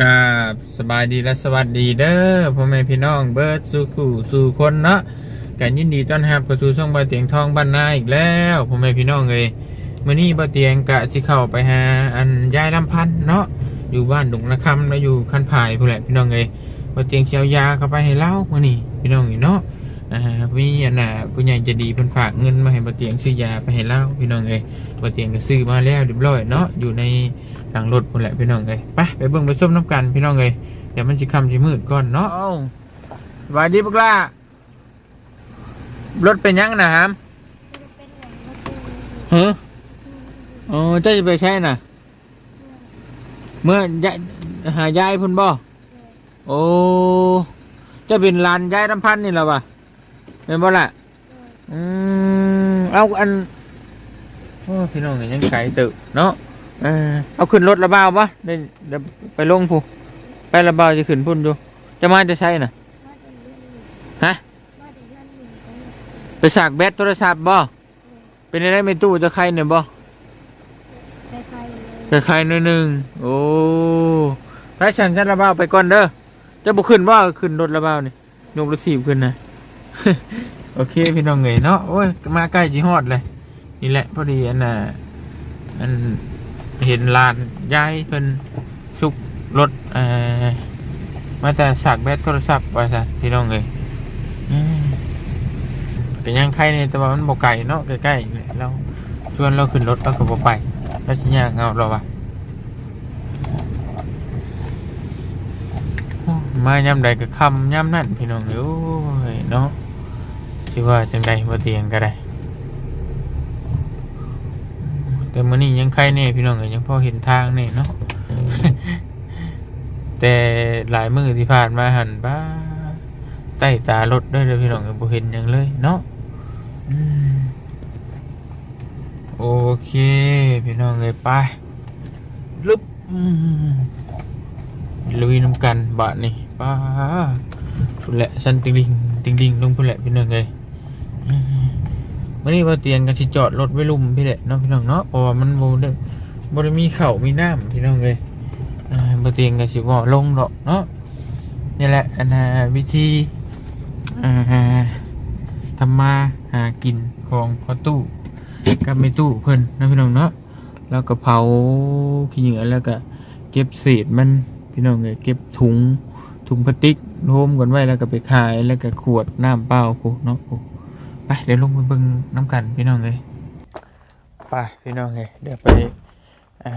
กราบสบายดีและสวัสดีเด้อพ่อแม่พี่น้องเบิร์ดสู่ขู่สู่คนเนาะกันยินดีต้อนรับกระสู่ช่องบาเตียงทองบ้านนาอีกแล้วพ่อแม่พี่น้องเลยมื่อนี้บาเตียงกะสิเข้าไปหาอันยายลำพันเนาะอยู่บ้านดุงนะคำแล้วอยู่คันผายพู่นแหละพี่น้องเลยบาเตียงเชียวยาเข้าไปให้เล่ามื่อนี้พี่น้องเนาะอ่ามีอันน่ะผู้ใหญ่จะดีเพิ่นฝากเงินมาให้บาเตียงซื้อยาไปให้เล่าพี่น้องเลยบาเตียงก็ซื้อมาแล้วเรียบร้อยเนาะอยู่ใน หลังรถพุ่นแหละพี่น้องเลยไปไปเบิ่งไปส้มน้ำกันพี่น้องเลยเดี๋ยวมันจะคำจะมืดก่อนเนาะเอาสวัสดีพวกล่ารถเป็นยังนะครับเฮ้อโอ้เจ้าจะไปใช้น่ะ เมื่อยายหายายพุ่นบ่โอ้เจะเป็นลานยายน้ำพันนี่แหละวะเป็นบ่ล่ะอืมเอาอันโอ้พี่น้องก็ยังไกลตึเนาะ เออเอาขึ้นรถระบาวปะเดี๋ยวเดี๋ยวไปลงผู้ไประบาวจะขึ้นพุ่นดูจะมาจะใช่น่ะฮะไปสากแบตโทรศัพท์บ่เป็นอะไรไม่ตู้จะใครเนี่ยบ่จะใครหน่อยหนึ่งโอ้ไปฉันฉันระบาวไปก่อนเด้อจะบุขึ้นบ่ขึ้นรถระบาวนี่ยกรถถีบขึ้นนะโอเคพี่น้องเงยเนาะโอ้ยมาใกล้จีฮอดเลยนี่แหละพอดีอันน่ะอัน เห็นลานย้ายเพิ่นชุกรถเอ่อมาแต่สักแบตโทรศัพท์ว่าซะพี่น้องเลยอืมเป็ยังใครเนี่ยแต่ว่ามันบ่ไกลเนาะใกล้ๆนี่และเราชวนเราขึ้นรถเราก็บ่ไปแล้วสิยากเอาเราวะโอ้มายามใดก็คำยามนั่นพี่น้องเอ้ยโอ้ยเนาะสิว่าจังใดบ่เตียงก็ได้ แต่มื่อนี้ยังใครเน่พี่น้องก็ยังพอเห็นทางเน่เนาะ แต่หลายมือที่ผ่านมาหันบ้าใต้ตารถได้เลยพี่น้องก็บ่เห็นหยังเลยเนาะโอเค พี่น้องเลยไปลึบลุยน้ำกันบาทนี่ป้าพุ่นแหละฉันติงดิงติงดิงลงพุ่นแหละพี่น้องเลย มื่อนี้ว่าเตียงกันสิจอดรถไว้ลุมพี่แหละเนาะพี่น้องเนาะเพราะว่ามันบ่ได้บ่ได้มีเข่ามีน้ำพี่น้องเลยอ่าเตียงกันสิบ่ลงดอกเนาะนี่แหละอันวิธีทำมาหากินของพอตู้กับแม่ตู้เพิ่นเนาะพี่น้องเนาะแล้วก็เผาขี้เหงื่อแล้วก็เก็บเศษมันพี่น้องเลยเก็บถุงถุงพลาสติกโฮมกันไว้แล้วก็ไปขายแล้วก็ขวดน้ำเปล่าพวกเนาะพวก ไปเดี๋ยวลงไปเบิ่งน้ำกันพี่น้องเลยไปพี่น้องเลยเดี๋ยวไปอ่า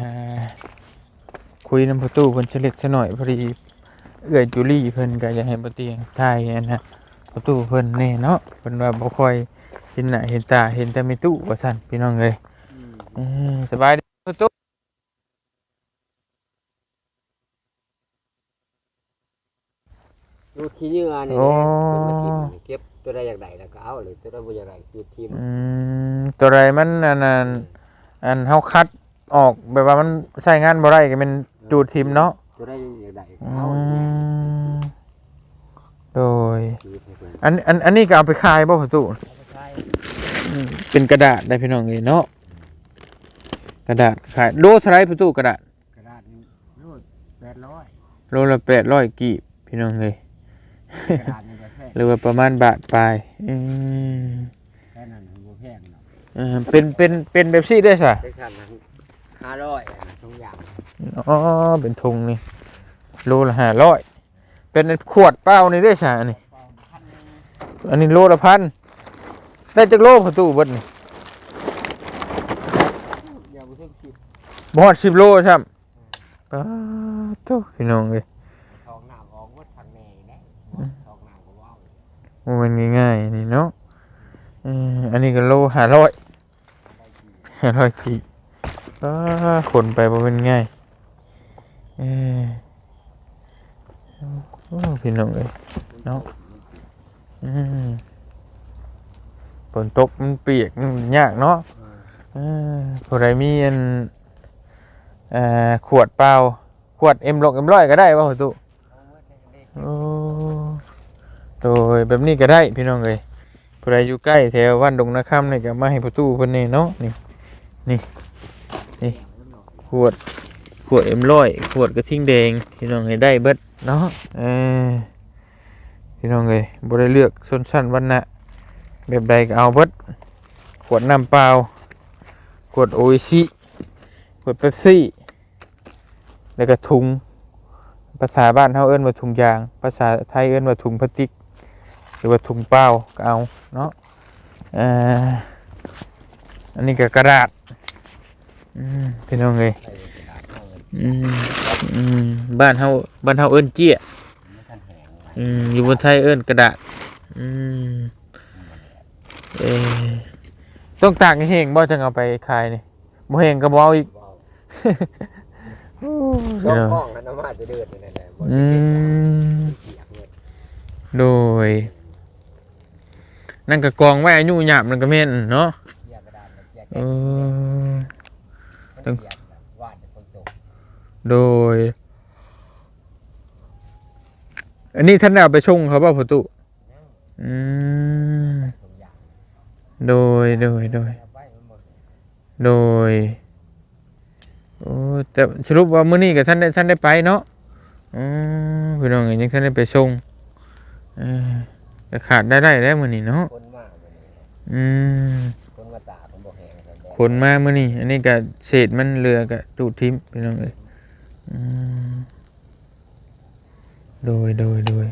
คุยน้ำประตูเพิ่นเฉล็ดซะหน่อยพอดีเอื้อยจูลี่เพิ่นก็อยากให้ประเตียงทายอันนะประตูเพิ่นแน่เนาะเพิ่นว่าบ่ค่อยเห็นหน้าเห็นตาเห็นแต่มีตู้ว่าซั่นพี่น้องเลยเออสบายดีประตูดูขี้เหงื่อนี่โอ้แหละเพิ่นมาทิ่มเก็บ ตัวใดอย่างใดแล้วก็เอาเลยตัวใดบ่อย่างใดคือทิ่มอืมตัวใดมันอันนั้นอันเฮาคัดออกแบบว่ามันใช้งานบ่ได้ก็เป็นจูดทิมเนาะตัวใดอย่างใดก็อืเอามโดยชีวิตให้เพิ่นอันอันอันนี้ก็เอาไปขายบ่ประตูใช่เป็นกระดาษได้พี่น้องเลยเนาะกระดาษขายโลเท่าไหรประตูกระดาษ กระดาษนี่โลด800โลละแปดร้อยกีบพี่น้องเลยกระดาษนี่ก็แค่ หรือว่าประมาณบาทปลายอืมแค่นั้นบ่แพงเนาะเออเป็นเป็นเป็นแบบซี่ได้สะแค่นั้นนั้น500อะทุกอย่างอ๋อเป็นธงนี่โลละห้าร้อยเป็นขวดเปล่านี่ได้สะอันนี้อันนี้โลละพันได้จากโลประตูเบิดนี่อย่าบ่ถึงสิบบ่ฮอดสิบโลใช่ไหมป้าดโตพี่น้องเลย ทองน้ำออกหมดทางแน่แหละทองน้ำก็ว้าว โอ้ มันง่ายๆนี่เนาะอันนี้ก็โลหาร้อยหาร้อยกีก็ขนไปบ่เป็นง่ายเออโอ้พี่น้องเอ้ยเนาะอืมฝนตกมันเปียกมันยากเนาะออผู้ใดมีอันอ่อขวดเปล่าขวดเอ็มลกเอ็มร้อยก็ได้ป่ะตุโอ้ ดยแบบนี้ก็ได้พี่น้องเลยผู้ใดอยู่ใกล้แถววันดงนาคำนี่ก็มาให้ประตูเพิ่นนี่เนาะนี่นี่นี่ขวดขวดเอ็มร้อยขวดกระทิงแดงพี่น้องให้ได้เบิดเนาะเออพี่น้องเอ้ยบ่ได้เลือกชนชั้นวรรณะแบบใดก็เอาเบิดขวดน้ำเปล่าขวดโออิชิขวดเป๊ปซี่แล้วก็ถุงภาษาบ้านเฮาเอิ้นว่าถุงยาง ภาษาไทยเอิ้นว่าถุงพลาสติก หรือว่าถุงเปล่าก็เอาเนาะเอ่ออันนี้ก็กระดาษอืมพี่น้องเอ้ยใส่กระดาษเอาเงินอืมอืมบ้านเฮาบ้านเฮาเอิ้นเจี้ยมันทันแหงไว้อืมอยู่บนไทยเอิ้นกระดาษอืมเออต้องตากให้แห้งบ่จังเอาไปขายนี่บ่แห้งก็บ่เอาอีกว้าวช่องห้องกันน้ำมาจะเดือดนี่แหละบ่อืมเปียกเงินโดย นั่นก็กองไว้อายุหยาบนั่นก็แม่นเนาะเปียกกระดาษมันเปียกเอแก่อมันเปียกแบบวาดเป็นคนตกโดย อันนี้ท่านได้เอาไปชงเขาเปล่าประตูอืมทุกอย่างโดยโดยโดย เอาไว้มันหมดโดยโอ้แต่สรุปว่ามื้อนี้กับท่านได้ท่านได้ไปเนาะอืมพี่น้องเอ้ยยังท่านได้ไปชงเออ แต่ขาดได้ได้แล้วมื้อนี้เนาะคนมากวันนี้อืมคนมาตากคนบ่แหงกันแดดขนมามื้อนี้อันนี้ก็เศษมันเรือก็ตูดทิ่มพี่น้องเอ้ยอืมโดยโดยโดย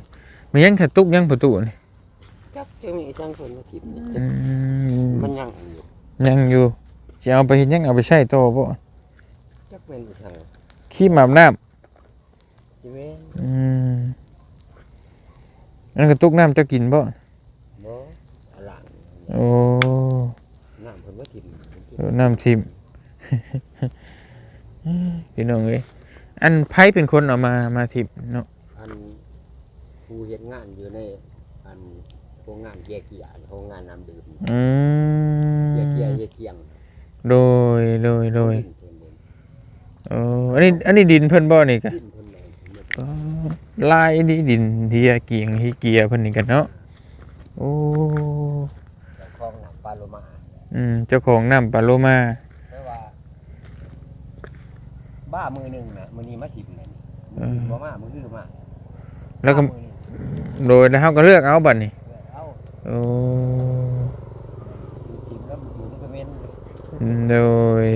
มันยังขัดตุกยังประตูนี่จักจะมีจังคนมาทิพย์นี่อืมมันยังอยู่ยังอยู่จะเอาไปเฮ็ดหยังเอาไปใช้ต่อบ่จักเป็นอีสังขี้หมาบน้ำจิเว้น อืม อันกระตุกน้ำเจะกินบ่บ่อลังโอ้น้ำเพิ่นมาทิพย์เออน้ำทิมพี่น้องเอ้ยอันไผเป็นคนเอามามาทิมเนาะอันผู้เฮ็ดงานอยู่ในอันโรงงานเกียร์เกียร์โรงงานน้ำดื่มอืมเกียร์เกียร์เกียร์เกียงโดยโดยโดยเพิ่นเองโอ้อันนี้อันนี้ดินเพิ่นบ่นี่กะดิ้นเพิ่นเลยเพิ่นก็ ลายนี่ดินเฮียเกียงฮีเกียเพิ่นนี่กันเนาะโอ้เจ้าของน้ำปลาโลมาอืมเจ้าของน้ำปลาโลมาเพราะว่า บ้ามือหนึงน่ะมื้อนี้มาทิพย์นั่นเออบ่มามื้ออื่นมาแล้วก็บ้ามื้อนี้โดยแล้วเฮาก็เลือกเอาบัดนี้เอาโอ้ทิพย์แล้วอยู่มันก็เม้นเลยโดย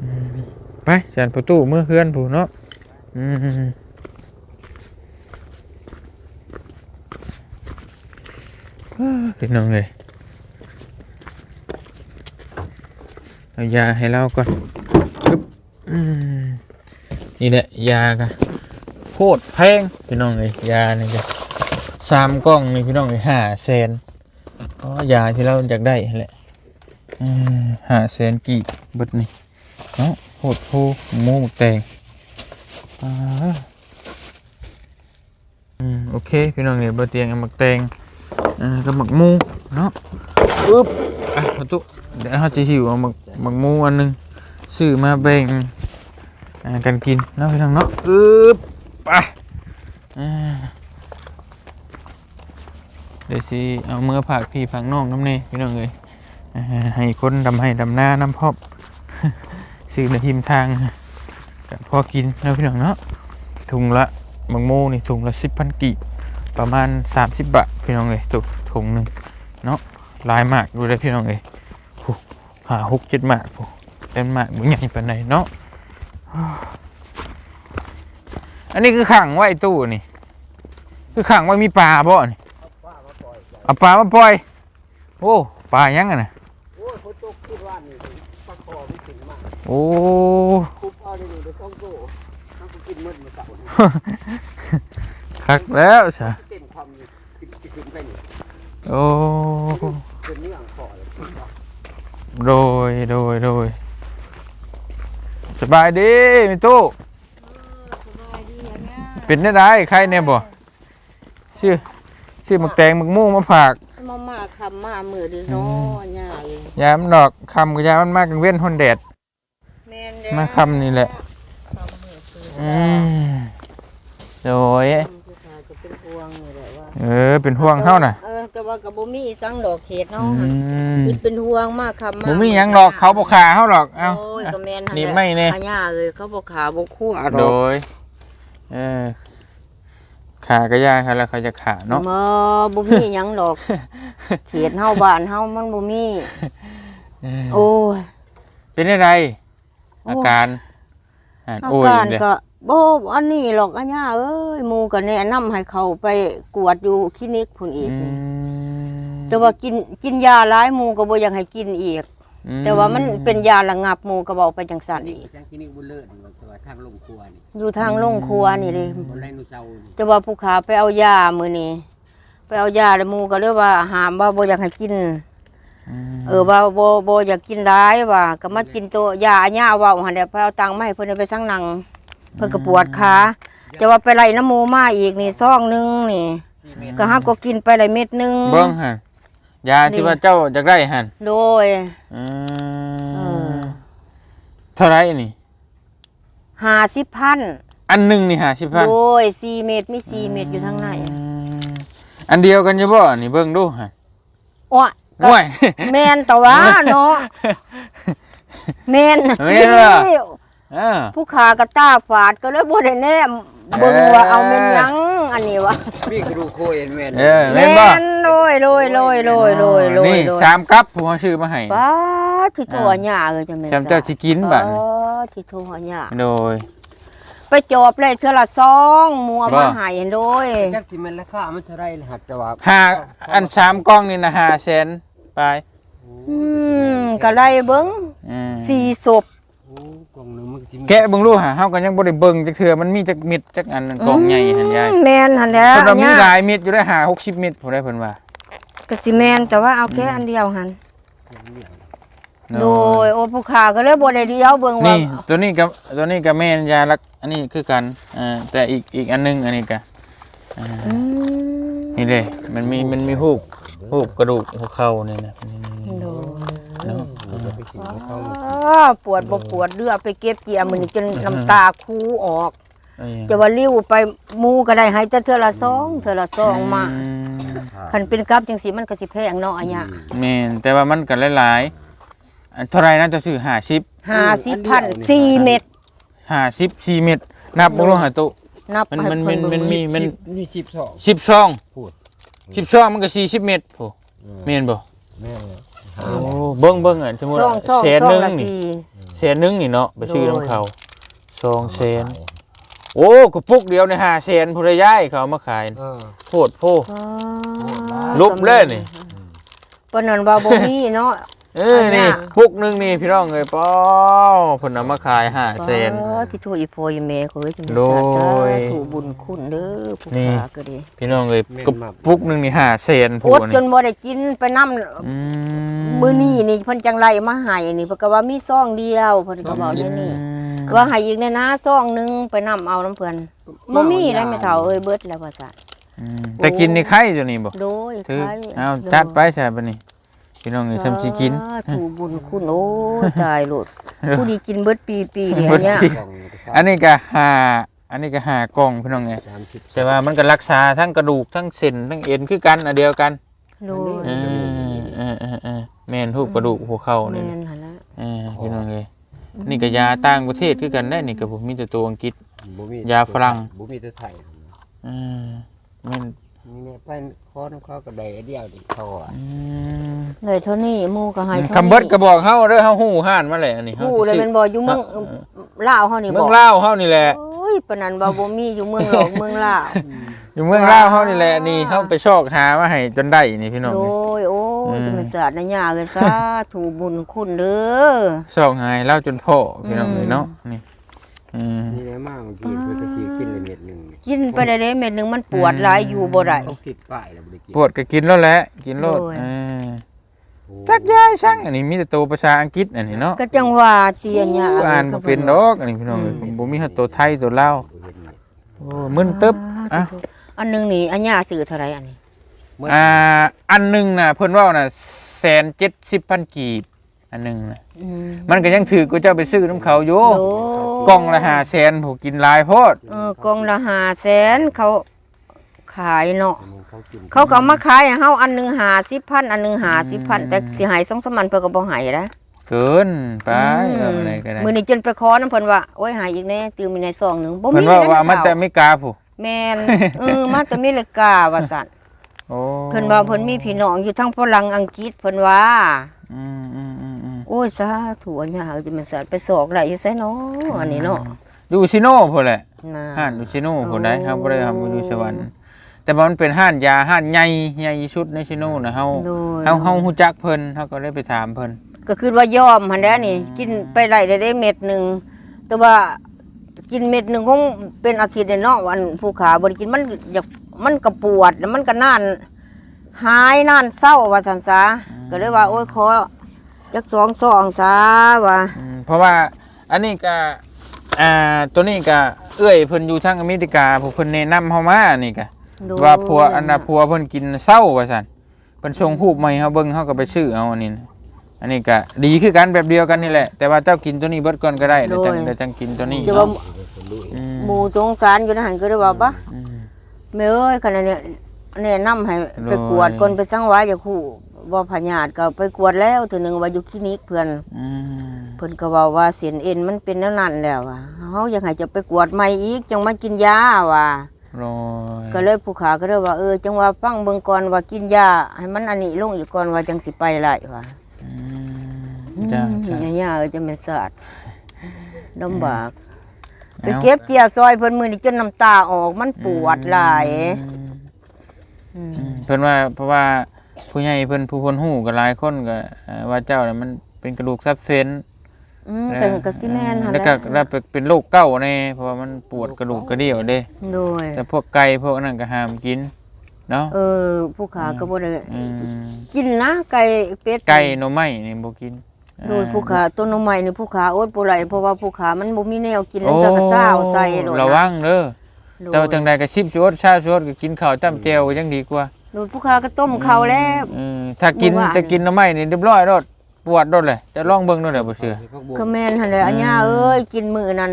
อืมไปจานประตูเมื่อเฮือนผู้เนาะอืมอ้า พี่น้องเอ้ยเอายาให้เราก่อนปึ๊บอืนี่แหละยากะโคตรแพงพี่น้องเอ้ยยานี่จ้ะสามกล่องนี่พี่น้องเอ้ยห้าแสนอ๋อยาที่เราอยากได้แหละเอ่อหาแสนกี่บิดนี่เนาะโหดโพมูแตงอ่าอืมโอเคพี่น้องเนี่ยบะเตียงเอามักแตง กับหมักมูเนาะปึ๊บอะประตูเดี๋ยวเขาจะหิวเอาหมักหมักมูอันหนึงซื้อมาแบ่งกันกินเนาะพี่น้องเนาะอึ๊บไปเดี๋ยวสิเอาเมื่อผักพี่ผักน้องน้ำเน่พี่น้องเลยให้คนดำให้ดำหน้าน้ำพอบซื้อในทิมทางพอกินแล้วพี่น้องเนาะถุงละบางโมนี่ถุงละสิบพันกีบ ประมาณสามสิบบาทพี่น้องเลยตุกถุงหนึ่งเนาะลายมากดูได้พี่น้องเอ้หาหกเจ็ดหมากโอ้เป็นหมากมึงใหญ่ปานไหนเนาะอันนี้คือขังไว้ตู้นี่ คือขังไว้มีปลาบ่นี่ว่ามาปล่อยจ้ะเอาปลามาปล่อย โอ้ปลายังไงนะโอ้ คอมันขึ้นมากโอ้คุบเอาได้นี่ได้สองโตมันก็กินหมดมาเก่านี่คักแล้วใช่เต้นความอยู่ขึ้นสิขึ้นไปนี่โอ้เป็นเนื้อคอเลยขึ้นมาโดยโดยโดยสบายดีมิตู้สบายดีอันเนี้ยเป็นได้ได้ใครเนี่ยบ่ชื่อชื่อหมึกแตงหมึกมู่มาฝากมามาคำมามือดีเนาะใหญ่ยามนดอกคำกับยามมันมากกังเว้นหนแดดแม่นเด้อมาคำนี่แหละคำมือปืนอืมโดยผู้ชายก็ เป็นพวงนี่แหละว่าเออเป็นห่วงเฮาน่ะเออแต่ว่าก็บ่มีสังดอกเขตเนาะอืมคิดเป็นห่วงมากคำมากบ่มีหยังหรอกเขาบ่ขาเฮาหรอกเอ้า โอ้ยก็แม่นหั่นี่แหละไม่แน่พญาเอ้ยเขาบ่ขาบ่คั่วดโดอกยเออขาก็ยากครับแล้วเขาจะขาเนาะบ่บ่มีหยังดอก เขตเฮาบ้านเฮามันบ่มีเออโอ้ย เป็นอะไรโอ้ อาการอ่านอาโอ้ยการเลยก็ บ่อันนี้หรอกอัญญาเอ้ยหมู่ก็แนะนำให้เขาไปกวดอยู่คลินิกพุ่นอีกอืมแต่ว่ากินกินยาหลายหมู่ก็บ่อยากให้กินอีกอืแต่ว่ามันเป็นยาระงับหมู่ก็บอกไปจังซั่นนี่อีกจังกินนี่บุญเลิศนี่ว่าตัวทางลงครัวนี่อยู่ทางโรงครัวนี่เลยบนไรนูเซานี่แต่ว่าผู้ขาไปเอายามื้อนี้ไปเอายาแล้วหมู่ก็เลยว่าหามว่าบ่อยากให้กินมเออว่าบ่บ่อยากกินหลายว่าก็มากินตัวยาอัญญาเว้าหั่นแหละไปเอาตังค์มาให้เพิ่นเอาไปสั่งนัง เพิ่นก็ปวดขาแต่ว่าไปไล่น้ำหมูมาอีกนี่ซองหนึงนี่สี่เมตรก็ฮักก็กินไปได้เม็ดหนึง เบิ้งหันยาที่นี่ว่าเจ้าจะได้หันโดย อืเอมอเท่าไหรนี่50พันอันหนึ่งนี่ หาสิบพันโดย4เม็ดมี4เม็ดอยู่ทางในอืมอันเดียวกันจะบ่นี่เบิ้งดูหันอ้อก็ห่วย แม่นตะว่าเนาะแม่นแม่นเหรอเออผู้ขากระตาฝาดก็เลยบ่ได้แนมเบิ่งว่าเอาแม่นหยังอันนี้วะพี่กระดูกโคเอ็นแมนเออแม่นบ่โดยโดยโดยโดยโดยโดยนี่โดยสามกัปผมเอาชื่อมาให้ป้าที่โทรหญ้าเลยจังแม่นจำเจ้าสิกินบัดอ๋นี้อที่โทรหญ้าโดยไปจอบเลยเทื่อละซองมัวบ่มาให้โดยจักสิแมันราคามันเท่าไรล่ะหักแต่ว่าหาอันสามกล้องนี่นะหาแสนไปอืมก็ไล่เบิ่งอืมสี่ศพโอ้ก ล่องหนึงมันก็สิมีแกะเบิ่งดูหาเฮาก็ยังบ่ได้เบิ่งจักเทื่อมันมีจักเม็ดจักอันกล่องใหญ่หั่นยายอืมแม่นหั่นแหล้วเพิ่นว่ามีหลายเม็ดอยู่ได้หา60เม็ดผมได้เพิ่นว่าก็สิแม่นแต่ว่าเอาแค่อันเดียวหั่นโดยโอ้ผู้ขาก็เลยบ่ได้เดียวเบิ่งว่านี่ตัวนี้กับตัวนี้กับแม่นยาลักอันนี้คือกันอ่าแต่อีกอีกอันหนึงอันนี้ก็อ่า อืมนี่เลยมันมีมันมีหูบหูบกระดูกหัวเข่านี่นะนี่นี่โดยเนาะ มันจะไปสิงเขาอ๋อปวดบ่ปวดเลือดไปเก็บเกียร์มื้อนี้จนน้ำตาคูออก เอ้ยจะว่าลิ้วไปหมูก็ได้ให้แต่เทื่อละซองเทื่อละซองมาอืม คันเป็นกับจังสีมันก็สิแพงเนาะอันเนี้ยแม่นแต่ว่ามันก็หลายๆอันเท่าไหรนะจะถือ50ห้าสิบพันสี่เม็ด50 4เม็ดนับบ่รู้หาตุ นับมันให้มันเพิ่มันเบิ่งมันนี่สิบสอง10ซองพูด10ซองมันก็40เม็ดโอ้แม่นบ่แม่เลย โอ้เบิ่งเบิ่งอะสมมุติซองซองแสนซอหนึงงละนี่สี่ แสนหนึงนี่เนาะไปซื้อโดยน้ำเขาซองแสนโอ้กระปุกเดียวใน5แสนผู้ใดย้ายเขาเอามาขายเออโพดโพอ๋อลุบเลยนี่ปานนั้นว่าบ่มีเนาะ เออนี่อันเนี้ยปุกหนึงนี่พี่น้องเอ้ยป้อเพิ่นเอามาขายห้าแสนอ๋อที่ถูกอีโพยแม่เขาเอ้ยจังโดย ถูกบุญคุณเด้อผู้นี่ขาก็ดีพี่น้องเอ้ยกระปุกหนึงนี่ห้าแสนอผู้ดจนี่นบ่ได้กินไปนำอืมมื้อนี้นี่เพิ่นจังไล่มาให้นี่เพิ่นก็ว่ามีซองเดียวเพิ่นก็บอกอย่างนี้ ว่าให้อีกในนะซองหนึงไปนํเอาน้ำเพิ่นบ่มีแล้วแม่เฒ่าเอ้ยเบิดแล้วว่าซั่นอืมแต่กินในไข่ตัวนี้บ่โดยถือใครเอาจัดไปใช่บัดนี้ พี่น้องเอ้ยทำสิกิน สาถูบุญคุณโอ้ยตายโลดผู้ดีกินเบิดปีปีเดียวเบิดเนี่ยปีกล่องหนึ่งก็อันนี้ก็ห้าอันนี้ก็ห้ากล่องพี่น้องเอ้ยสามสิบแต่ว่ามันก็รักษาทั้งกระดูกทั้งเส้นทั้งเอ็นคือกันอันเดียวกันโดยเออเออเออเออแม่นรูปกระดูกหัวเข่าแม่นี่นหั่นละเออพี่น้องเอ้ยนี่ก็ยาต่างประเทศคือกันได้นี่ก็บ่มีแต่ตัวอังกฤษ บ่มียาฝรั่ง บ่มีแต่ไทยอืมแม่น นี่เนี่ยไปคอน้ำเขาก็ได้อันเดียวดิเขาอะอืมเลยเท่านี้หมู่ก็ให้เท่านี้คำเบิดก็บอกเฮาเด้อเฮาฮู้ห่านมาแหละอันนี้ผู้เลยแมันบ่อยู่เมืองลาวเฮานี่เมืบ่องลาวเฮานี่แหละโอ้ยปานนั้นว่าบ่มีอยู่เมืองหลอกเมืองลาวอยู่เมืองลาวเฮานี่แหละนี่เฮาไปชอกหามาให้จนได้นี่พี่น้องโดนี่ยโอ้ยอืมจะเป็นศาสตร์นะยาเลยซาถูบุญคุณเด้อชอกหายลาวจนพ่อพี่น้องอืมเลยเนาะนี่อืมนี่ได้มากบางทีเพื่อก็ซื้อกินเลยเม็ดหนึ่ง กินไปได้เด้เม็ดหนึงมันปวดหลายอยู่บ่ได้เขาติดป้ายแล้วบ่ได้กินปวดก็กินแล้วแหละกินโลดโดยเออโอ้จักยายช่างอันนี้มีแต่ตัวภาษาอังกฤษอันนี้เนาะก็จังว่าเตียหญ้าอ่านบ่เป็นดอกอันนี้พี่น้องเอ้ยบ่มีฮอดตัวไทยตัวลาวบ่เห็นเนี่ยโอ้มึนตึ๊บอะ อันหนึงนี่อันหญ้าซื้อเท่าไหร่อันนี้อ่าอันหนึงน่ะเพิ่นเว้าน่ะแสนเจ็ดสิบพันกีบ อันหนึงน่ะอืมมันก็ยังถือกูเจ้าไปซื้อน้ำเขาอยู่โอ้ กล่องละห้าแสนผูกินหลายโพดเออกล่องละ5แสนเขาขายเนาะมันเขากินเขาก็เอามาขายให้เฮาอันหนึง50,000อันหนึง50,000แต่สิให้2 3มันเพิ่นก็บ่ให้นะเกินไปเอาอะไรก็ได้มื้อนี้จนไปขอนํเพิ่นว่าโอ้ยหายอีกแน่ตื่มมีในซองหนึงบ่มีเพิ่นว่าว่าเอามาแต่เฒ่อเมริกาผู้แม่นเออมาแต่อเมริกาว่าซั่นโอ้เพิ่นว่าเพิ่นมีพี่น้องอยู่ทั้งฝรั่งอังกฤษเพิ่นว่า อืมอืมอืมอืม โอ้ยสาธุอันเนี่ยจะมันสัตว์ไปสอกได้อยู่ไสเนาะอันนี้เนาะอยู่ซิโน่พุ่นแหละน่ะห้านอยู่ซิโน่พุ่นได้โอ้เฮาบ่ได้ทำอยู่สวรรค์แต่ว่ามันเป็นห้านยาห้านใหญ่ใหญ่ที่สุดในซิโน่น่ะเฮาโดยเฮาเฮาฮู้จักเพิ่นเฮาก็เลยไปถามเพิ่นก็คือว่ายอมหันแหล้วนี่ กินไปไล่ได้ได้เม็ดหนึงแต่ว่ากินเม็ดหนึงคงเป็นอาทิตย์เลยเนาะวันผู้ขาบ่ได้กินมันอยากมันก็ปวดแล้วมันก็นานหายนานเศร้าว่าซั่นซะก็เลยว่า โอ้ยขอ จักสองซองซะว่าอืมเพราะว่าอันนี้ก็อ่าตัวนี้ก็เอื้อยเพิ่นอยู่ทางอเมริกาผู้เพิ่นแนะนำเฮามานี่ก็โดยว่าผัวอันน่ะผัวเพิ่นกินเศร้าว่าซั่นเพิ่นส่งรูปมาให้เฮาเบิ่งเฮาก็ไปซื้อเอาอันนี้นะอันนี้ก็ดีคือกันแบบเดียวกันนี่แหละ แต่ว่าเจ้ากินตัวนี้เบิดก่อนก็ได้เดี๋ยวจังเดี๋ยวจังกินตัวนี้จะว่าเนาะอืมหมู่สงสารอยู่ในหันก็เลยว่าปะอืม แม่เอ้ยขณะเนี้ยแนะนำให้ไปโดยกวดก่อนไปสังวาอย่าคู่ บ่พญาติก็ไปกวดแล้วเถือหนึงว่าอยู่คลินิกเพื่อนอืมเพิ่นก็เว้าว่าเส้นเอ็นมันเป็นแนวนั้นแล้วว่ะเฮาอยากให้จะไปกวดใหม่อีกจังมากินยาว่ะโรยก็เลยผู้ขาก็เลยว่าเออ จังว่าฟังเบิ่งก่อนว่ากินยาให้มันอันนี้ลงอีกก่อนว่าจังสิไปไล่ว่ะอืมจ้าอืจ้ามยาๆเออจะเป็นศาสตร์ลำบากไปอาเก็บเจียซอยเพิ่นมื้อนี้จนน้ำตาออกมันปวดหลายอืมเพิ่นว่าเพราะว่า ผู้ใหญ่เพิ่นผู้คนฮู้ก็หลายคนก็เอ่อว่าเจ้าน่ะมันเป็นกระดูกทับเส้นอืมก็ก็สิแม่นหั่นแล้วแหก็ละแล้วเป็นโรคเก้าแน่เพราะว่ามันปวดกระดูกกระเดี่ยวเด้ โดย แต่พวกไก่พวกนั้นก็ห้ามกินเนาะเออ ผู้ขาก็บ่ได้อืมกินนะไก่เป็ดไก่หน่อไม้นี่บ่กินโดยผู้ขาต้นนมใหม่นี่ผู้ขาอดบ่ไหลเพราะว่าผู้ขามันบ่มีแนวกินโอ้แล้วก็ซ่าวใส่โดยระวังเด้อ โดย แต่ว่าจังใดก็ชิบชวดชาชวดก็กินข้าวจ้ำแจ่วก็ยังดีกว่า โดยผู้ขาก็ต้มข้าวแล้ว อืมถ้ากินเมื่อวานจะกินหน่อไม้นี่เรียบร้อยโดดปวดโดดเลยจะลองเบิ่งโดดเลยบ่เชื่อ ก็แม่นหั่นแหละอันย่าเอ้ยกินมื้อนั้น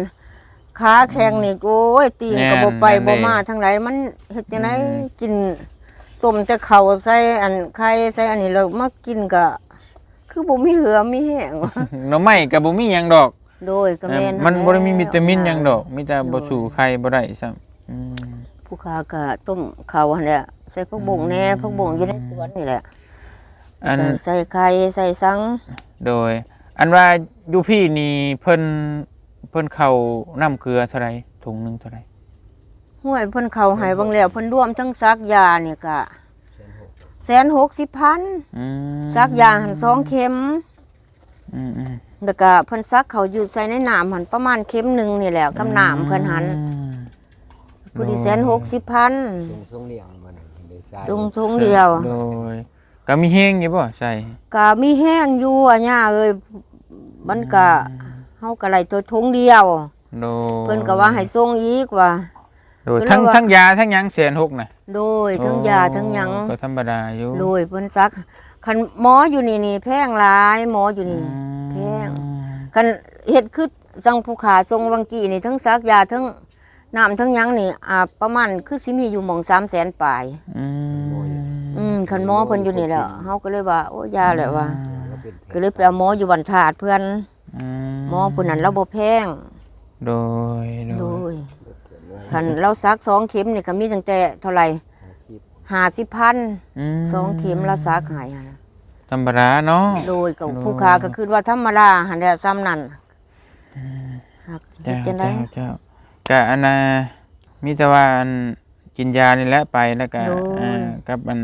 ขาแข็งนี่โอ้ยตีนก็บ่ไปบ่มาทางไหนมันเฮ็ดจังไดกินต้มแต่ข้าวใส่อันไข่ใส่อันนี้แล้วมากินก็คือบ่มีเหือมีแห้งหน่อไม้ก็บ่มีหยังดอกโดยก็แม่นมันบ่ได้มีหั่วินแหละตามินหยังดอกมีแต่บ่สู่ไข่บ่ได้ซ้ำอืม ผู้ค้าก็ต้มข้าวหั่นแหละ ใส่ผักบงแหน่ผักบงอยู่ในสวนนี่แหละอันใส่ไข่ใส่สัง โดย อันว่าอยู่พี่นี่เพิ่นเพิ่นเข้าน้ำเกลือเท่าไหร่ถุงหนึงเท่าไหร่ห้วยเพิ่นเข้าให้เบิ่งแล้วเพิ่นรวมทั้งซักยานี่ก็แสนหกสิบพันอืมซักยาหันสองเข็มอืมอืมแล้วก็เพิ่นซักเขาอยู่ใส่ในน้ำหันประมาณเข็มหนึ่งนี่แหละกับน้ำเพิ่นหันอืมผู้ที่แสนหกสิบพันทรงทรงเลี้ยงมันได้ ใส่ทรงทงเดียว โดยก็มีแห้งอยู่บ่ใช่ก็มีแห้งอยู่อะย่าเอ้ยมันก็เฮาก็ไล่ตัวทงเดียว โดยเพิ่นก็ว่าให้ส่งอีกว่า โดยเพิ่นทั้งว่า ทั้งยาทั้งหยังแสนหกน่ะโดยทั้งยาทั้งหยังก็ธรรมดาอยู่โดยเพิ่นซักคันหมออยู่นี่นี่แพงหลายหมออยู่นี่แพง คันเฮ็ดคือสังผู้ขาทรงวังกี้นี่ทั้งซักยาทั้ง น้ำทั้งหยังนี่อ่าประมาณคือสิมีอยู่หม่อง300,000ปลาย อืมอืมคันหมอเพิ่นอยู่นี่แหล้วเฮาก็เลยว่าโอ้ยาแหละว่าแล้วเป็นก็เลยไปเอาหมออยู่บันทาดเพื่อนอืหมอผู้นั้นเราบ่แพงโดยโดโดยยคันเราซักสองเข็มนี่ก็มีตั้งแต่เท่าไหร่อาชีพ50,000อืมสองเข็มเราซักให้หั่นน่ะธรรมดาเนาะ โดยกับโดยผู้ค้าก็คือว่าธรรมดาหันแหละซ้ำนั่นหักเจ้าจังได๋เจ้าเจ้า กะอันน่ะมีแต่ว่าอันกินยานี่แหละไปแล้วก็อ่ากับอัน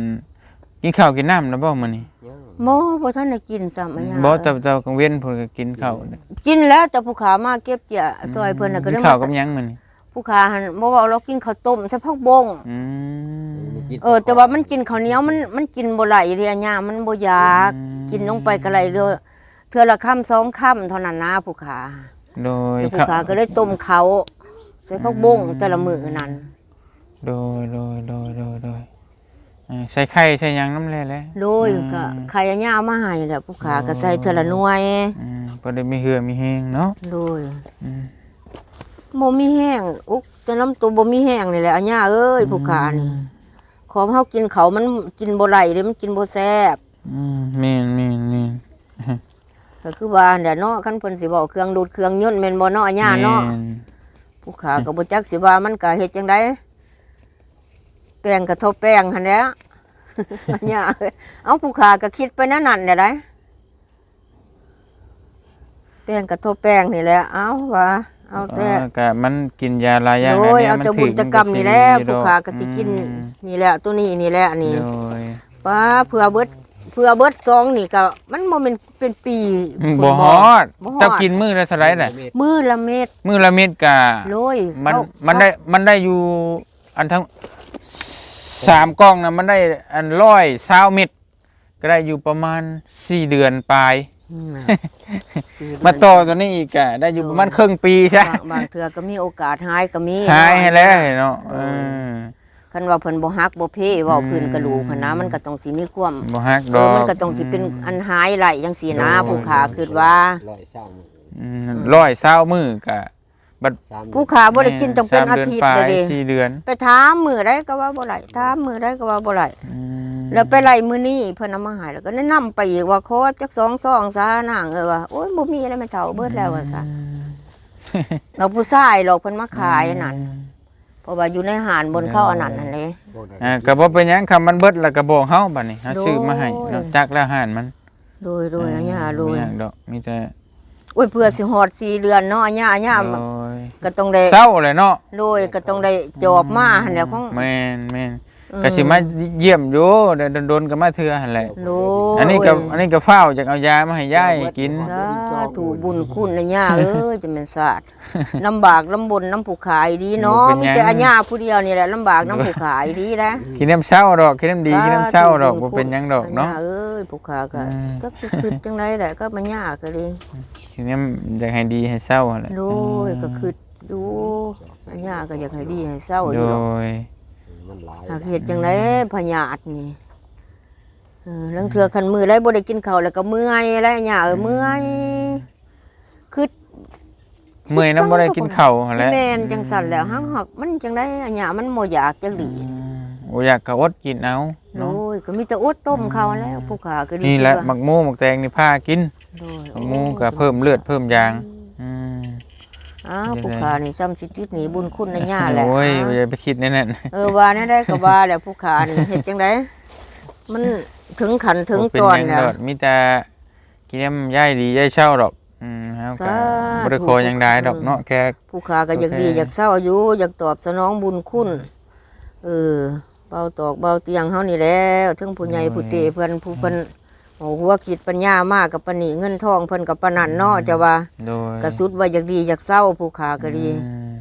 กินข้าวกินน้ำนะบ่มื้อนี้ยังหมอบ่ทันได้กินซ้ำอันยาบ่แต่แต่กลางเว้นเพิ่นก็กินข้าวกินแล้วแต่ผู้ค้ามาเก็บเจียซอยเพิ่นน่ะก็กิได้นข้าวมากับหยังมื้อนี้ผู้ค้าหันบ่ว่าเรากินข้าวต้มใส่ผักบง อืม เออแต่ว่ามันกินข้าวเหนียวมันมันกินบ่ไหลเรียญามันบ่อยากกินลงไปก็ไหลเด้อเทื่อละค่ำสองค่ำเท่านั้นนะผู้ค้าโดยแล้วผู้ค้าก็เลยต้มเขาใส่ผักบงแต่ละมื้อนั้นโดยโดยโดยโดยโดยอ่าใส่ไข่ใส่หยังน้ำแร่แหล้ว โดยก็ไข่อันยามาให้แหละผู้ค้าก็ใส่เทื่อละหน่วยอืมบ่ได้มีเหือมีแห้งเนาะโดยอืมบ่มีแห้งอุกแต่น้ำตัวบ่มีแห้งนี่แหละอันย่าเอ้ยผู้ขานี่ของเฮากินเขาวมันกินบ่ไหลเด้มันกินบ่แซ่บอืมแม่นแม่นแม่นก็คือว่าเดี๋ยวเนาะคันเพิ่นสิบอกเครื่องดูดเครื่องยนต์แม่นบ่เนาะอัญญาเนาะ แม่น ผู้ขาก็บ่จักสิว่ามันก็เฮ็ดจังไดแป้งกระทบแป้งหั่นแหละอัญญาเอ้ยเอาผู้ขาก็คิดไปนั่นนั่นเด้ได้แป้งกระทบแป้งนี่แหละเอาว่าเอาแต่เออก็มันกินยาหลายอย่างโดยนี่เอามันแต่ถึบุงญตะกรรมนี่แหละมันผู้สิขาก็สิกินอืมนี่แหละตัวนี้นี่แหละนี่โดย ป้าเผื่อเบิด เผื่อเบิดซองนี่ก็มันบ่แม่นเป็นปีบ่ฮอดบ่ฮอดเจ้ากินมื้อละเท่าไหร่น่ะมือละเม็ดมื้อละเม็ดก็โรยมันเข้ามันได้มันได้อยู่อันทั้งสามกล่องนะมันได้อันร้อยเศร้าเม็ดก็ได้อยู่ประมาณสี่เดือนปลาย อืม มาต่อตัวนี้อีกอะได้อยู่ประมาณครึ่งปีใช่บางบางเทื่อก็มีโอกาสหายก็มีหายให้แล้วเนาะเออ คันว่าเพิ่นบ่ฮักบ่เพ่เว้าพื้นกระดูกหั้นนะมันก็ต้องสิมีความบ่ฮักเอดออกมันก็ต้องสิเป็นอันหายไหลจังซี่นะผู้ขาคิดว่า ร้อยเศร้ามื้ออืมร้อยเศร้ามือก็บัดสามผู้ขาบ่ได้กินต้องเป็นอาทิตย์สามเลยเดืเด้อนปลายสี่เดือนไปถามมื้อใดก็ว่าบ่ไหลถามมื้อใดก็ว่าบ่ไหล อืมแล้วไปไล่มื้อนี้เพิ่นเอามาให้แล้วก็แนะนำไปอีกว่าขอจักสองซองซะนางเอ้ยว่าโอ้ยบ่มีอะไรแม่เฒ่าเบิดแล้วว่าซะเราผู้ชายหรอกเพิ่นมาขายอันนั่น เพราะว่าอยู่ในหานบนเข้าอันนั้นนั่นเลยบ่ได้อ่าก็บ่เป็นหยังคำมันเบิดแล้วก็บอกเฮาบัดนี้เฮาซื้อมาให้โดย เนาะจักแล้วหานมันโดยโดยอันนี้โดยมีหยังดอกมีแต่โอ้ยเพื่อสิฮอด4เดือนเนาะอันนี้อันนี้โดยก็ต้องได้เศร้าเลยเนาะโดยก็ต้องได้จอบมาหั่นแหละของ แม่นแม่นอื ก็สิมาเยี่ยมอยู่เดินโดนๆก็มาเทื่อหั่นแหละโดยอันนี้ก็อันนี้ก็เฝ้าวจากเอายามาให้ยายกินสาธุบุญคุณอันนี้เอ้ยจะเป็นศาสตร์ลำบากลำบนน้ำผู้ขายดีเนาะเป็นหมียังแต่อันนี้ผู้เดียวนี่แหละลำบากน้ำผู้ขายดีนะกินน้ำเช้าดอกกินน้ำดีกินน้ำเช้าดอกบ่เป็นหยังดอกเนาะเอ้ยผู้ขาก็อืมก็คือคือจังไดแหละก็มันยากก็เลยกินน้ำอยากให้ดีให้เช้าหั่นแหละโดยก็คือดูอันยากก็อยากให้ดีให้เศร้าอโดยู่หรอกย มันหลายหากเฮ็ดจังไดพญาตนี่เออลังเทื่อคันมือไรบ่ได้กินข้าวแล้วก็เมื่อยแล้วอันยาเออเมื่อยคือเมื่อยน้ำบ่ได้กินข้าวหั่นแหละแม่นจังสั่นแล้วหักหักมันจังไดอันยามันบ่อยากจังดีอืมโอ้อยากก็อดกินเอาโอ้เนาะยก็มีแต่อดต้มข้าวแล้วผู้ขาก็ดีนี่แหละว่าหมักหมูหมักแตงนี่พากินโดยหมักหมูก็เพิ่มเลือดเพิ่มยางอืม อ้าวผู้ขานี่ซ้ำสิติดหนีบุญคุณอันยาแหละโอ้ยอ้าวอย่าไปคิดในนั้นเออว่าเนี่ยได้ก็ว่าแหละผู้ขานี่เฮ็ดจังไดมันถึงขันถึงบ่เป็นตอนหยังแล้วดอกมีแต่กินน้ำย่ายดีย่ายเช้าดอกอืมเฮาก็สาธุบ่ได้ขอหยังได้ดอกเนาะแค่ผู้ขาก็อยากดีโอเคอยากเศร้าอยู่อยากตอบสนองบุญคุณเออเบาตอกเบาเตียงเฮานี่แหล้วถึงผู้ใหญ่ผู้เตเพิ่นผู้เพิ่นโอ้หัวคิดปัญญามากกับปานนีเงินทองเพิ่นกับปานนันเนาะจะว่าโดยกระสุดว่าอยากดีอยากเศร้าผู้ขาก็ดีอืม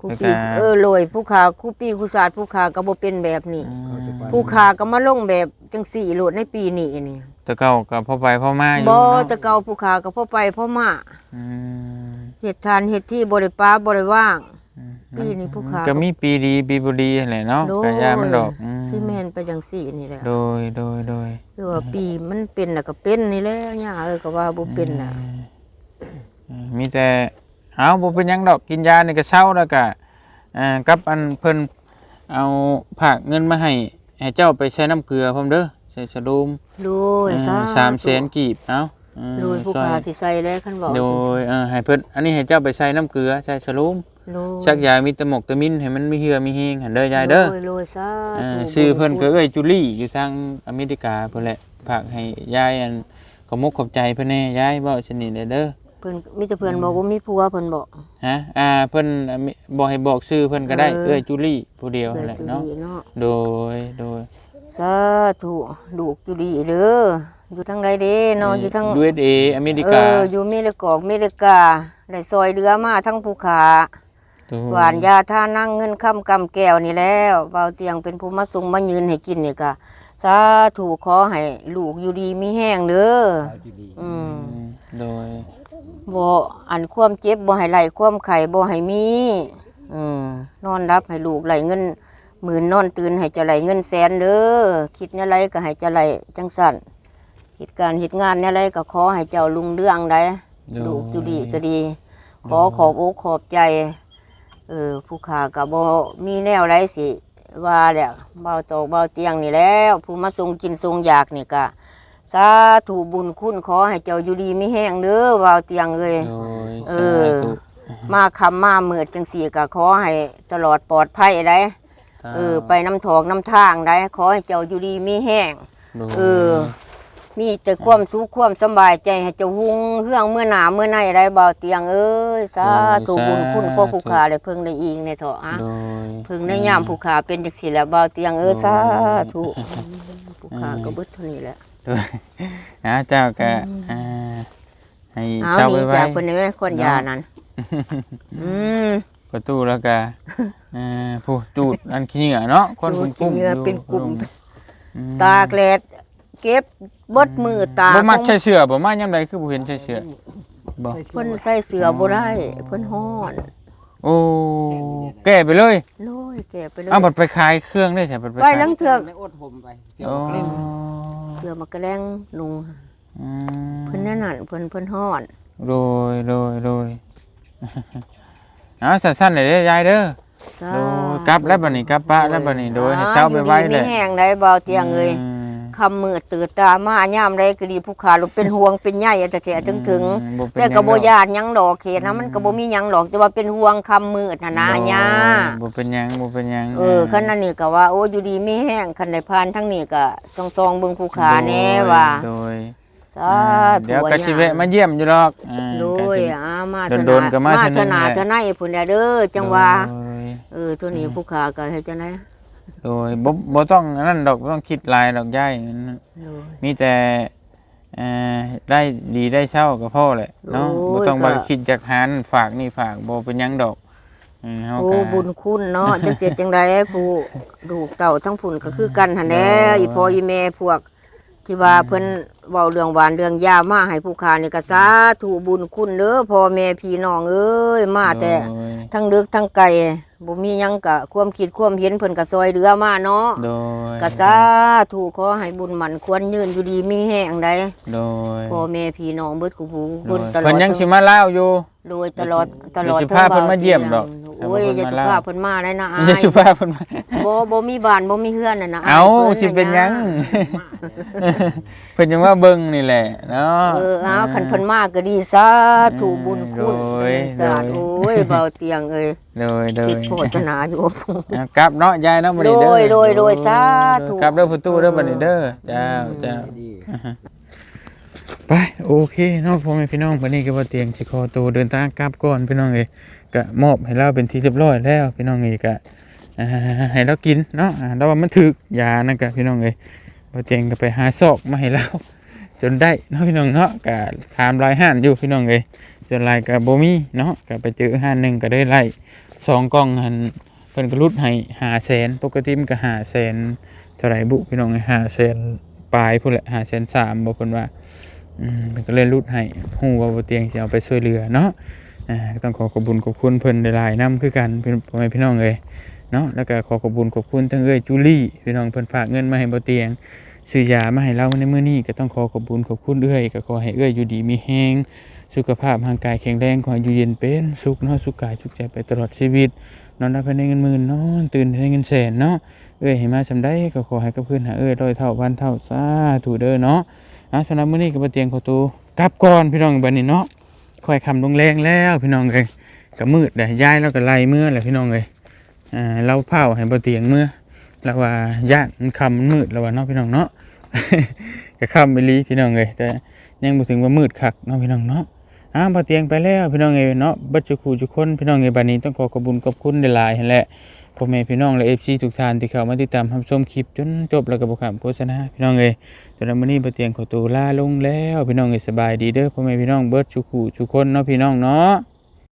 ครูแล้วปีก็เออโรยผู้ขาครูปีครูศาสตร์ผู้ขาก็บ่เป็นแบบนี้เขาจะไปผู้ขาก็มาลงแบบจังสี่โหลดในปีนี้นี่แต่เก่าก็พอไปพอมาอยู่บ่เนาะแตะเก่าผู้ขาก็พ่อไปพ่อมาอืมเฮ็ดทานเฮ็ดที่บ่ได้ป้าบ่ได้ว่าง ปีนี้ผู้ขาก็มีปีดีปีบ่ดีนั่นแหละเนาะโดก็ยามันดอกอืมซีเมนต์ไปจังสี่นี่แหละโดยโดยโดยคือว่าปีมันเป็นน่ะก็เป็นนี่แหละย่าเอ้ยก็ว่าบ่เป็นน่ะอืมมีแต่เอาบ่เป็นหยังดอกกินยานี่ก็เศร้าแล้วก็อ่ากับอันเพิ่นเอาฝากเงินมาให้ให้เจ้าไปใช้น้ำเกลือพร้อมเด้อใส่สะดุมโดยอ่าสาสามแสนกีบเอาอืมโดยผู้ช่วยขาสิใส่แล้วคันบอกโดยเออให้เพิ่นอันนี้ให้เจ้าไปใส่น้ำเกลือใส่สะลุม โดยชักยามีแตะหมกตะมินให้มันมีเหือมีเฮงหันเด้อยายเด้อโดยโดยสาอ่าธุชื่อเพิ่นก็เอ้ยจูลี่อยู่ทางอเมริกาเพิ่นแหละฝากให้ยายอันขอมกขอบใจเพิ่นแน่ยายเว้าชนิดเด้อเด้อเพิ่นมีแต่เพิ่นบอกว่ามีผัวเพิ่นบอกฮะอ่าเพิ่นบอกให้บอกชื่อเพิ่นก็ได้เออเอ้ยจูลี่ผู้เดียวเพิ่นั่นนแหละจุเนาะลีเนาะโดยโดยสาธุลูกจุลีเด้ออยู่ทางใดเด้เนาะอยู่ทาง USA อเมริเอกาออยู่อเมริกาอเมริกาได้ซอยเรือมาทั้งภูขาโดย หวานยาท่านั่งเงินค้ำกำแก้วนี่แล้วเบาเตียงเป็นผู้มาส่งมายืนให้กินนี่ก็สาธุขอให้ลูกอยู่ดีมีแห้งเด้อเอาที่ดีอืมอืมโดยบ่อันความเจ็บบ่ให้ไหลความไข้บ่ให้มีอืมนอนรับให้ลูกไหลเงินหมื่นนอนตื่นให้เจะไหลเงินแสนเด้อคิดแนวไรก็ให้เจะไหลจังสั่นเหตุการณ์เหตุงานแนวไรก็ขอให้เจ้าลุงเรื่องได้โดลูยกจุดีก็ดี ขอขอบอกขอบใจ เออ ผู้ขากับบ่มีแนวไรสิว่าแหละเบาโตกเบาเตียงนี่แล้ว ผู้มาทรงกินทรงอยากนี่ก็สาธุบุญคุณขอให้เจ้าอยู่ดีไม่แห้งเด้อเบาเตียงเลยโดยเออสาธุมาคำมาเมือดจังสี่ก็ขอให้ตลอดปลอดภัยได้เออ ไปน้ำถอกน้ำทางได้ขอให้เจ้าอยู่ดีไม่แห้งโดยเออ มีแต่ความสุขความสำบายใจให้เจ้าหุงเฮืองเมื่อหนาเมื่อในได้เบาเตียงเอ้ยสาธุบุญคุณพ่อผู้ขาได้เพิ่งได้อิงในเถอะอะโดย เพิ่งได้ยามผู้ขาเป็นจักสิแล้วเบาเตียงเอ้ย สาธุผู้ขาก็เบิดเท่านี้แหละโดยนะเจ้าก็อ่าให้เอาเช้านี่ไว้ จากคนนี้ไหมคนยานั้นอืมประตูแล้วก็เอ่อผู้จูดอันขี้เหงื่อเนาะคนดูกลุ่มกินเนื้อๆเป็นกลุ่มอืมตากแดด เก็บเบิดมือตาบ่มักใช้เสื้อบ่มายามใดคือบ่เห็นใช้เสื้อบ่เพิ่นใส่เสื้อบ่ได้เพิ่นฮ้อนโอ้แก้ไปเลยโลยแก่ไปเลยเอาบัดไปขายเครื่องได้ใช่บัดไปไปขายลังเถือกได้อดผมไปเสียวโอ้เล่นเสื้อมากระแรงนุงอืมเพิ่นนั่นน่ะเพิ่นเพิ่นฮ้อนโดยโดยโดยเอาสั้นๆเลยเด้อยายเด้อจ้าโดยกลับแล้วบัดนี้กลับปะแล้วบัดนี้โดยให้เช้าไปไว้อยู่เลดียมีแห้งได้เบาเตียงเอ้ยอืม คำมืดตื่นตามายามใดก็ดีผู้ขาลงเป็นห่วงเป็นใยแต่แท้ถึงถึงอืมเป็นแต่ก็บ่หงดอกญาติหยังดอกเขตนะมันก็บ่มีหยังดอกแต่ว่าเป็นห่วงคำมืดน่ะนะย่าบ่เป็นหยังบ่เป็นหยังเออคันนั้นนี่ก็ว่าโอ้อยู่ดีมีแห้งคันได้ผ่านทั้งนี้ก็ซองๆเบิ่งผู้ขาแน่ว่าโดยสาธุเดี๋ยวก็สิแวะมาเยี่ยมอยู่หรอกอ่าโดก็ยสิอ่ามาโดนๆก็มาเทื่อนึเถงนาแหละเถอในพุ่นน่ะเด้อจังว่าโดยเออตัวนี้ผู้ขาก็เฮ็ดจังได๋ โดยบ่บ่ต้องอันนั้นดอกบ่ต้องคิดหลายดอกยายมันโดย มีแต่เอ่อได้ดีได้เช่าก็พอแหละเนาะโอ้ยบ่ต้องก็ไปคิดจากหารฝากนี่ฝากบ่เป็นหยังดอกเออเฮาโอ้ก็บุญคุณเนาะจังเสียจังไดผู้ลูกเต่าทั้งพุ่นก็คือกันหั่นแหละอีพ่ออีแม่พวก ที่ว่าเพิ่นเว้าเรื่องหวานเรื่องยามาให้ผู้ค้านี่ก็สาธุบุญคุณเด้อพ่อแม่พี่น้องเอ้ยมาแต่โดย ทั้งดึกทั้งไกล บ่มีหยังก็ความคิดความเห็นเพิ่นก็ซอยเหลือมาเนาะโดยก็สาธุขอให้บุญมันควรยืนอยู่ดีมีแห้งใดโดยพ่อแม่พี่น้องเบิดกูผู้โดบุยญตลอเพิ่ดนยังสิมาลาวอยู่ โดยตลอดตลอดเดี๋ยวสิพาเพิ่นมาเยี่ยมดอกโอ้ยเดี๋อย่ายวสุเพิ่นมาภาลาพเพิ่นมาได้นะอาจะสุภาพเพิ่นมาบ่บ่มีบ้านบ่มีเฮือนน่ะนะเอ้าพิ่สิเป็นหยังะเพิ่นยังว่าเบิ่งนี่แหละเนาะ เออเอาคันเพิ่นมาก็ดีสาธุบุญคุณโดยสาธุโอ้ยเบาเตียงเอ้ยโดยโดคิยดโพจนาอยู่เอากลับเนาะยายเนาะบัดนี้เด้อโดยโดยโดยสาธุ กลับเด้อประตูเด้อบัดนี้เด้อเจ้าเจ้า ดี ไปโอเคเนาะพ่อแม่พี่น้องวันนี้ก็บ่เตียงสิขอตัวเดินทางกลับก่อนพี่น้องเอ้ยก็มอบให้เราเป็นที่เรียบร้อยแล้วพี่น้องเอ้ยก็ให้เรากินเนาะอ่าว่ามันถึกยานั่นก็พี่น้องเอ้ยบ่เตียงก็ไปหาซอกมาให้เราจนได้เนาะพี่น้องเนาะก็ถามรายห้านอยู่พี่น้องเอ้ยจนรายก็บ่มีเนาะก็ไปเจอห้านหนึงก็ได้ไล่สองกล่องหันเพิ่นก็รุดให้500,000ปกติมันก็500,000เท่าไหร่บุพี่น้องเอ้ย500,000ปลายพุ่นแหละ500,003บ่เพิ่นว่า มันก็เลยรุดให้ฮู้ว่าบ่เตียงสิเอาไปช่วยเหลือเนาะอ่าต้องขอขอบคุญขอบคุณเพิ่นหลายๆนํคือกันพี่พ่อแม่พี่น้องเอ้ยเนาะแล้วก็ขอขอบคุญขอบคุณทั้งเอ้ยจูลี่พี่น้องเพิ่นฝากเงินมาให้บ่เตียงซื้อยามาให้เราในมื้อนี้ก็ต้องขอขอบคุญขอบคุณเอ้ยก็ขอให้เอ้ยอยู่ดีมีแฮงสุขภาพร่างกายแข็งแรงขออยู่เย็นเป็นสุขเนาะสุขกายสุขใจไปตลอดชีวิต นอนรับภายในเงินหมื่นนอนตื่นภายในเงินแสนเนาะเอ้ยให้มาสำได้ก็ขอให้กับเพื่อนหาเอ้ยร้อยเท่าพันเท่าสาธุเด้อเนาะ อะสำหรับมื้อนี้ก็บ่เตียงขอตัวกลับก่อนพี่น้องบัดนี้เนาะค่อยคำลงแรงแล้วพี่น้องเอ้ยก็มืดเด้ย้ายแล้วก็ไล่เมื่อแหละพี่น้องเอ้ยอ่าเราเผาให้บ่เตียงเมื่อแล้วว่าย่านมันคำมันมืดแล้วว่าเนาะพี่น้องเนาะก็คำไปลีพี่น้องเอ้ยแต่ยังบ่ถึงว่ามืดคักเนาะพี่น้องเนาะอ้าวบ่เตียงไปแล้วพี่น้องเอ้ยเนาะบัดจุคูทุคนพี่น้องเอ้ยบัดนี้ต้องขอขอบคุญขอบคุณหลายๆแหละพ่อแม่พี่น้องและ FC ทุกท่านที่เข้ามาติดตามรับชมคลิปจนจบแล้วก็บ่ข้ามโฆษณาพี่น้องเอ้ย สำหรับมื้อนี้บ่เตียงขอตัวลาลงแล้ว พี่น้องให้สบายดีเด้อพ่อแม่พี่น้องเบิดชุกคู่ทุกคนเนาะพี่น้องเนาะ